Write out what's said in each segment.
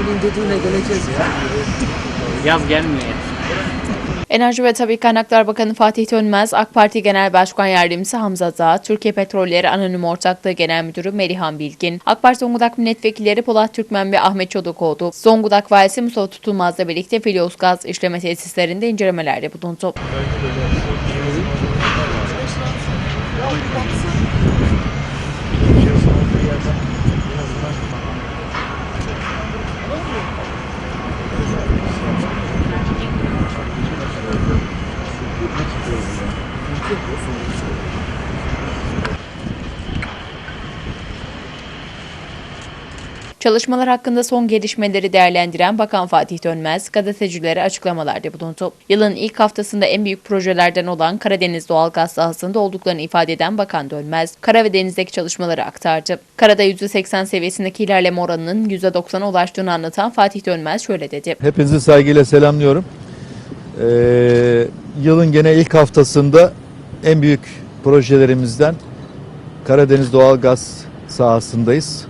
abinin dediğine geleceğiz ya. Yaz gelmiyor. Enerji ve Tabi Kaynaklar Bakanı Fatih Dönmez, AK Parti Genel Başkan Yardımcısı Hamza Dağ, Türkiye Petrolleri Anonim Ortaklığı Genel Müdürü Melihan Bilgin, AK Parti Zonguldak Milletvekilleri Polat Türkmen ve Ahmet Çodakoğlu, Zonguldak Valisi Mustafa Tutulmaz'la birlikte Filyos Gaz işleme tesislerinde incelemelerde bulundu. Çalışmalar hakkında son gelişmeleri değerlendiren Bakan Fatih Dönmez, gazetecilere açıklamalarda bulundu. Yılın ilk haftasında en büyük projelerden olan Karadeniz doğalgaz sahasında olduklarını ifade eden Bakan Dönmez, kara ve denizdeki çalışmaları aktardı. Karada %80 seviyesindeki ilerleme oranının %90'a ulaştığını anlatan Fatih Dönmez şöyle dedi. Hepinizi saygıyla selamlıyorum. Ee, yılın gene ilk haftasında en büyük projelerimizden Karadeniz Doğalgaz sahasındayız.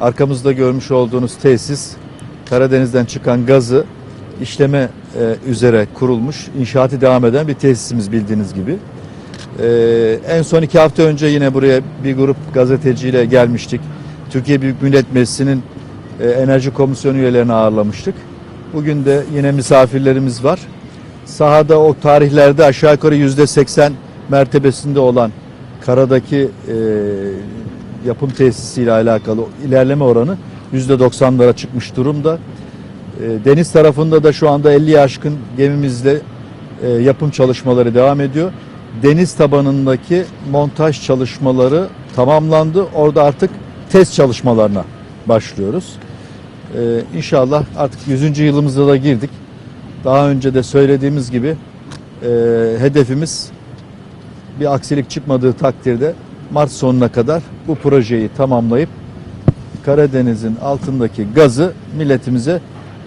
Arkamızda görmüş olduğunuz tesis Karadeniz'den çıkan gazı işleme e, üzere kurulmuş, inşaatı devam eden bir tesisimiz bildiğiniz gibi. Ee, en son iki hafta önce yine buraya bir grup gazeteciyle gelmiştik. Türkiye Büyük Millet Meclisi'nin e, Enerji Komisyonu üyelerini ağırlamıştık. Bugün de yine misafirlerimiz var. Sahada o tarihlerde aşağı yukarı yüzde seksen mertebesinde olan karadaki e, yapım tesisiyle alakalı ilerleme oranı yüzde 90'lara çıkmış durumda. E, deniz tarafında da şu anda 50 aşkın gemimizle e, yapım çalışmaları devam ediyor. Deniz tabanındaki montaj çalışmaları tamamlandı. Orada artık test çalışmalarına başlıyoruz. Ee, inşallah artık 100. yılımıza da girdik. Daha önce de söylediğimiz gibi e, hedefimiz bir aksilik çıkmadığı takdirde Mart sonuna kadar bu projeyi tamamlayıp Karadeniz'in altındaki gazı milletimize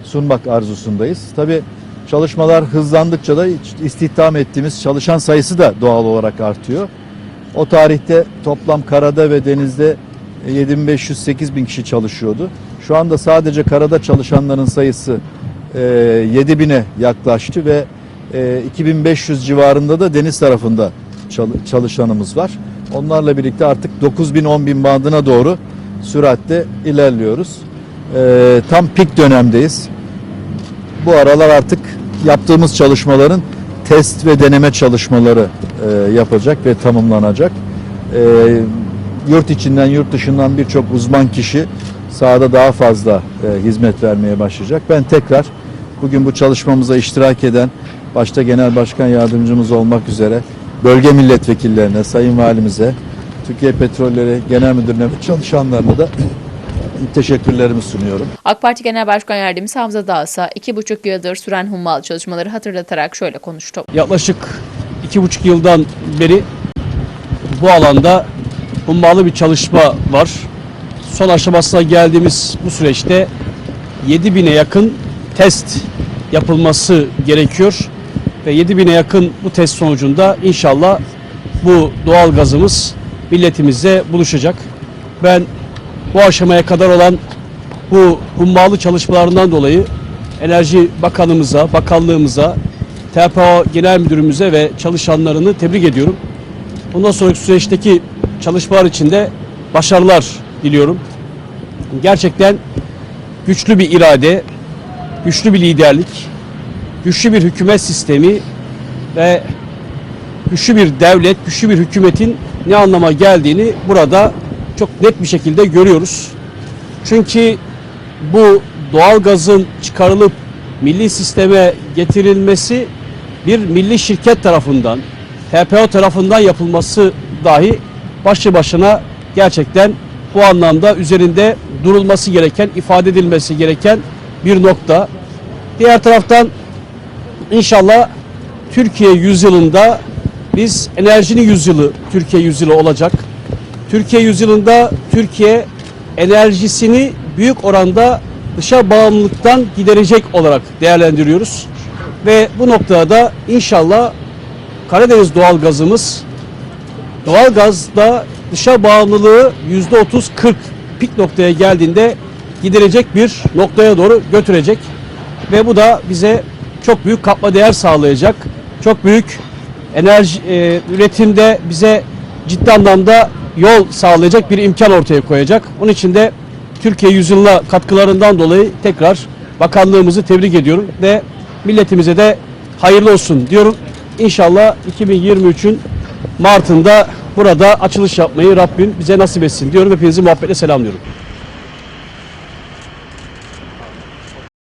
sunmak arzusundayız. Tabi çalışmalar hızlandıkça da istihdam ettiğimiz çalışan sayısı da doğal olarak artıyor. O tarihte toplam karada ve denizde 7500-8000 bin kişi çalışıyordu. Şu anda sadece karada çalışanların sayısı e, 7000'e yaklaştı ve e, 2500 civarında da deniz tarafında çalışanımız var. Onlarla birlikte artık 9000-10 bin bandına doğru süratle ilerliyoruz. E, tam pik dönemdeyiz. Bu aralar artık yaptığımız çalışmaların test ve deneme çalışmaları e, yapacak ve tamamlanacak. E, yurt içinden yurt dışından birçok uzman kişi sahada daha fazla e, hizmet vermeye başlayacak. Ben tekrar bugün bu çalışmamıza iştirak eden başta Genel Başkan Yardımcımız olmak üzere bölge milletvekillerine, Sayın Valimize, Türkiye Petrolleri Genel Müdürüne ve çalışanlarına da teşekkürlerimi sunuyorum. AK Parti Genel Başkan Yardımcısı Hamza Dağ ise iki buçuk yıldır süren hummalı çalışmaları hatırlatarak şöyle konuştu. Yaklaşık iki buçuk yıldan beri bu alanda hummalı bir çalışma var. Son aşamasına geldiğimiz bu süreçte 7000'e yakın test yapılması gerekiyor. Ve 7000'e yakın bu test sonucunda inşallah bu doğal gazımız milletimize buluşacak. Ben bu aşamaya kadar olan bu hummalı çalışmalarından dolayı Enerji Bakanımıza, Bakanlığımıza, TPO Genel Müdürümüze ve çalışanlarını tebrik ediyorum. Bundan sonraki süreçteki çalışmalar için de başarılar diliyorum. Gerçekten güçlü bir irade, güçlü bir liderlik, güçlü bir hükümet sistemi ve güçlü bir devlet, güçlü bir hükümetin ne anlama geldiğini burada çok net bir şekilde görüyoruz. Çünkü bu doğal gazın çıkarılıp milli sisteme getirilmesi bir milli şirket tarafından, TPO tarafından yapılması dahi başlı başına gerçekten bu anlamda üzerinde durulması gereken, ifade edilmesi gereken bir nokta. Diğer taraftan inşallah Türkiye yüzyılında biz enerjinin yüzyılı Türkiye yüzyılı olacak. Türkiye yüzyılında Türkiye enerjisini büyük oranda dışa bağımlılıktan giderecek olarak değerlendiriyoruz. Ve bu noktada da inşallah Karadeniz doğalgazımız doğalgazda dışa bağımlılığı yüzde 30-40 pik noktaya geldiğinde giderecek bir noktaya doğru götürecek. Ve bu da bize çok büyük katma değer sağlayacak. Çok büyük enerji e, üretimde bize ciddi anlamda yol sağlayacak bir imkan ortaya koyacak. Onun için de Türkiye Yüzyılına katkılarından dolayı tekrar bakanlığımızı tebrik ediyorum ve milletimize de hayırlı olsun diyorum. İnşallah 2023'ün Mart'ında burada açılış yapmayı Rabbim bize nasip etsin diyorum. Hepinizi muhabbetle selamlıyorum.